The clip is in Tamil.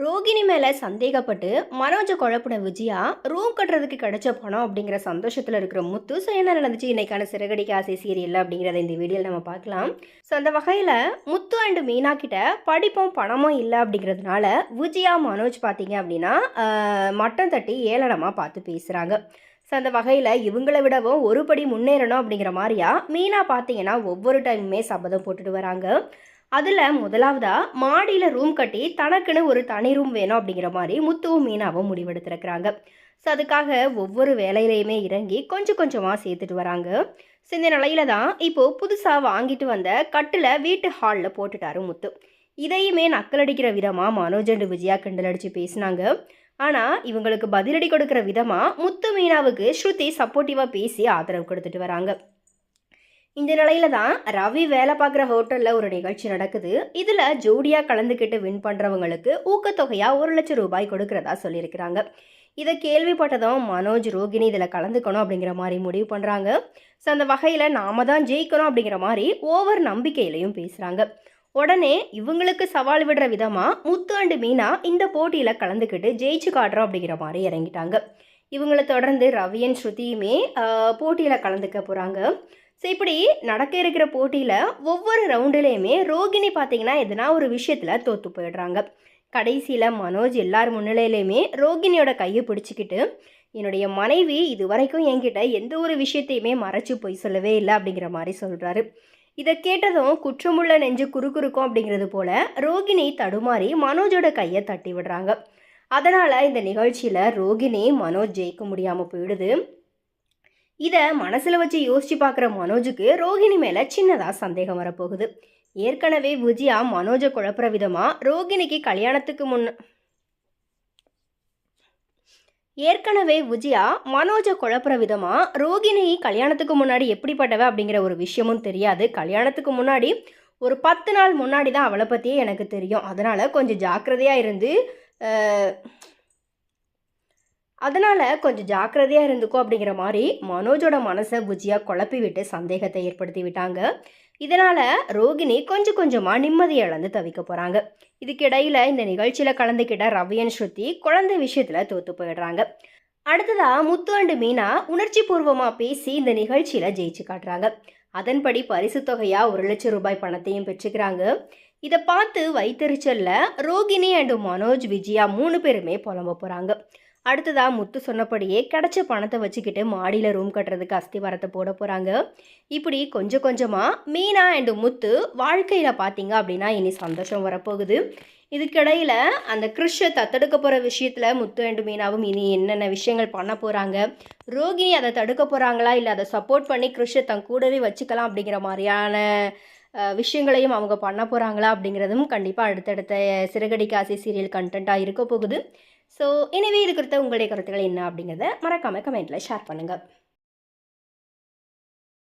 ரோகிணி மேலே சந்தேகப்பட்டு மனோஜை குழப்பின விஜயா ரூம் கட்டுறதுக்கு கிடைச்ச பணம் அப்படிங்கிற சந்தோஷத்தில் இருக்கிற முத்து ஸோ என்ன நடந்துச்சு இன்னைக்கான சிறகடிக்கு ஆசை சீரியல் அப்படிங்கிறத இந்த வீடியோவில் நம்ம பார்க்கலாம். ஸோ அந்த வகையில் முத்து அண்டு மீனா கிட்ட படிப்பும் பணமும் இல்லை அப்படிங்கிறதுனால விஜயா மனோஜ் பார்த்தீங்க அப்படின்னா மட்டம் தட்டி ஏளனமாக பார்த்து பேசுகிறாங்க ஸோ அந்த வகையில் இவங்களை விடவும் ஒரு படி முன்னேறணும் அப்படிங்கிற மாதிரியா மீனா பார்த்தீங்கன்னா ஒவ்வொரு டைமுமே சபதம் போட்டுட்டு வராங்க. அதில் முதலாவதாக மாடியில் ரூம் கட்டி தனக்குன்னு ஒரு தனி ரூம் வேணும் அப்படிங்கிற மாதிரி முத்துவும் மீனாவும் முடிவெடுத்திருக்கிறாங்க. ஸோ அதுக்காக ஒவ்வொரு வேலையிலையுமே இறங்கி கொஞ்சம் கொஞ்சமாக சேர்த்துட்டு வராங்க. ஸோ இந்த நிலையில தான் இப்போது புதுசாக வாங்கிட்டு வந்த கட்டில் வீட்டு ஹாலில் போட்டுட்டாரு முத்து. இதையுமே நக்கலடிக்கிற விதமாக மனோஜ் அண்டு விஜயா கிண்டல் அடித்து பேசினாங்க. ஆனால் இவங்களுக்கு பதிலடி கொடுக்குற விதமாக முத்து மீனாவுக்கு ஸ்ருதி சப்போர்ட்டிவாக பேசி ஆதரவு கொடுத்துட்டு வராங்க. இந்த நிலையில தான் ரவி வேலை பார்க்குற ஹோட்டலில் ஒரு நிகழ்ச்சி நடக்குது. இதில் ஜோடியாக கலந்துக்கிட்டு வின் பண்ணுறவங்களுக்கு ஊக்கத்தொகையாக ஒரு லட்சம் ரூபாய் கொடுக்கறதா சொல்லியிருக்கிறாங்க. இதை கேள்விப்பட்டதும் மனோஜ் ரோகிணி இதில் கலந்துக்கணும் அப்படிங்கிற மாதிரி முடிவு பண்ணுறாங்க ஸோ அந்த வகையில் நாம தான் ஜெயிக்கணும் அப்படிங்கிற மாதிரி ஓவர் நம்பிக்கையிலையும் பேசுகிறாங்க உடனே இவங்களுக்கு சவால் விடுற விதமாக முத்து அண்டு மீனா இந்த போட்டியில் கலந்துக்கிட்டு ஜெயிச்சு காட்டுறோம் அப்படிங்கிற மாதிரி இறங்கிட்டாங்க. இவங்களை தொடர்ந்து ரவியன் ஸ்ருதியுமே போட்டியில் கலந்துக்க போகிறாங்க ஸோ இப்படி நடக்க இருக்கிற போட்டியில் ஒவ்வொரு ரவுண்டுலேயுமே ரோகிணி பார்த்தீங்கன்னா எதனா ஒரு விஷயத்தில் தோற்று போயிடுறாங்க. கடைசியில் மனோஜ் எல்லார் முன்னிலையிலையுமே ரோகிணியோட கையை பிடிச்சிக்கிட்டு என்னுடைய மனைவி இது வரைக்கும் என்கிட்ட எந்த ஒரு விஷயத்தையுமே மறைச்சு போய் சொல்லவே இல்லை அப்படிங்கிற மாதிரி சொல்கிறாரு இதை கேட்டதும் குற்றமுள்ள நெஞ்சு குறுக்குறுக்கும் அப்படிங்கிறது போல ரோகிணி தடுமாறி மனோஜோட கையை தட்டி விடுறாங்க. அதனால் இந்த நிகழ்ச்சியில் ரோகிணி மனோஜ் ஜெயிக்க முடியாமல் போயிடுது. இதை மனசில் வச்சு யோசித்து பார்க்குற மனோஜுக்கு ரோகிணி மேலே சின்னதாக சந்தேகம் வரப்போகுது. ஏற்கனவே விஜயா மனோஜை குழப்புற விதமாக ரோகிணிக்கு கல்யாணத்துக்கு முன்ன ஏற்கனவே விஜயா மனோஜை குழப்புற விதமாக ரோகிணி கல்யாணத்துக்கு முன்னாடி எப்படிப்பட்டவ அப்படிங்கிற ஒரு விஷயமும் தெரியாது. கல்யாணத்துக்கு முன்னாடி ஒரு பத்து நாள் முன்னாடி தான் அவளை பற்றியே எனக்கு தெரியும். அதனால் கொஞ்சம் ஜாக்கிரதையாக இருந்து அதனால் கொஞ்சம் ஜாக்கிரதையாக இருந்துக்கோ அப்படிங்கிற மாதிரி மனோஜோட மனசை புஜியாக குழப்பி விட்டு சந்தேகத்தை ஏற்படுத்தி விட்டாங்க. இதனால் ரோகிணி கொஞ்சம் கொஞ்சமாக நிம்மதி இழந்து தவிக்க போகிறாங்க இதுக்கிடையில் இந்த நிகழ்ச்சியில் கலந்துக்கிட்ட ரவியன் ஸ்ருதி குழந்தை விஷயத்தில் தோற்று போயிடுறாங்க. அடுத்ததாக முத்து அண்டு மீனா உணர்ச்சி பூர்வமாக பேசி இந்த நிகழ்ச்சியில் ஜெயிச்சு காட்டுறாங்க. அதன்படி பரிசு தொகையாக ஒரு லட்சம் ரூபாய் பணத்தையும் பெற்றுக்கிறாங்க. இதை பார்த்து வைத்தறிச்சல்ல ரோகிணி அண்டு மனோஜ் விஜயா மூணு பேருமே புலம்ப போகிறாங்க அடுத்ததாக முத்து சொன்னபடியே கிடச்ச பணத்தை வச்சுக்கிட்டு மாடியில் ரூம் கட்டுறதுக்கு அஸ்திவாரத்தை போட போகிறாங்க இப்படி கொஞ்சம் கொஞ்சமாக மீனா அண்டு முத்து வாழ்க்கையில் பார்த்தீங்க அப்படின்னா இனி சந்தோஷம் வரப்போகுது. இதுக்கிடையில் அந்த கிறிஷை தத்தெடுக்க போகிற விஷயத்தில் முத்து அண்டு மீனாவும் இனி என்னென்ன விஷயங்கள் பண்ண போகிறாங்க ரோகிணி அதை தடுக்க போகிறாங்களா இல்லை அதை சப்போர்ட் பண்ணி கிறிஷை தன் கூடவே வச்சுக்கலாம் அப்படிங்கிற மாதிரியான விஷயங்களையும் அவங்க பண்ண போகிறாங்களா அப்படிங்கிறதும் கண்டிப்பாக அடுத்தடுத்த சிறகடி காசி சீரியல் கண்டென்ட்டாக இருக்க போகுது. ஸோ எனவே இது குறித்த உங்களுடைய கருத்துக்கள் என்ன அப்படிங்கிறத மறக்காமல் கமெண்ட்டில் ஷேர் பண்ணுங்கள்